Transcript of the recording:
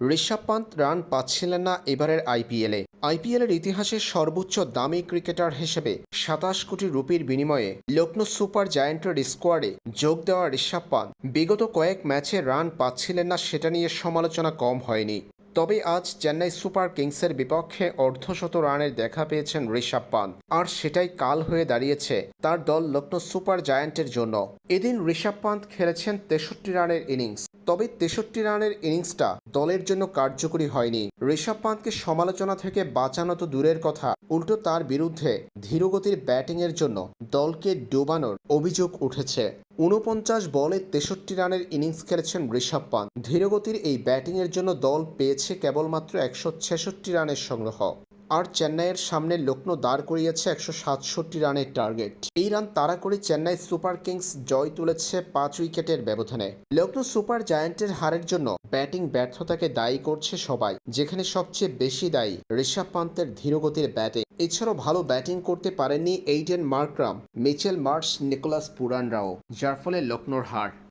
Rishabh Pant run পাচ্ছিলেন না এবারের আইপিএলে। আইপিএলের ইতিহাসে সর্বোচ্চ দামি ক্রিকেটার হিসেবে সাতাশ কোটি রুপির বিনিময়ে লক্ষ্ণৌ সুপার জায়ান্টের স্কোয়াডে যোগ দেওয়া ঋষভ পান্ত বিগত কয়েক ম্যাচে রান পাচ্ছিলেন না সেটা নিয়ে সমালোচনা কম হয়নি। তবে আজ চেন্নাই সুপার কিংসের বিপক্ষে অর্ধশত রানের দেখা পেয়েছেন ঋষভ পান্ত আর সেটাই কাল হয়ে দাঁড়িয়েছে তার দল লক্ষ্ণৌ সুপার জায়ান্টের জন্য। এদিন ঋষভ পান্ত খেলেছেন তেষট্টি রানের ইনিংস। তবে তেষট্টি রানের ইনিংসটা দলের জন্য কার্যকরী হয়নি। ঋষভ পান্তকে সমালোচনা থেকে বাঁচানো তো দূরের কথা। উল্টো তার বিরুদ্ধে ধীরগতির ব্যাটিংয়ের জন্য দলকে ডোবানোর অভিযোগ উঠেছে। উনপঞ্চাশ বলে তেষট্টি রানের ইনিংস খেলেছেন ঋষভ পান্ত ধীরগতির এই ব্যাটিংয়ের জন্য দল পেয়েছে কেবলমাত্র একশো ছেষট্টি রানের সংগ্রহ। আর চেন্নাইয়ের সামনে লক্ষ্ণৌ দাঁড় করিয়েছে একশো সাতষট্টি রানের টার্গেট। এই রান তাড়া করে চেন্নাই সুপার কিংস জয় তুলেছে পাঁচ উইকেটের ব্যবধানে। লক্ষ্ণৌ সুপার জায়ান্টের হারের জন্য ব্যাটিং ব্যর্থতাকে দায়ী করছে সবাই, যেখানে সবচেয়ে বেশি দায়ী ঋষভ পান্তের ধীরগতির ব্যাটিং। এছাড়াও ভালো ব্যাটিং করতে পারেননি Aiden Markram, Mitchell Marsh Nicholas পুরানরাও, যার ফলে লক্ষ্ণৌর হার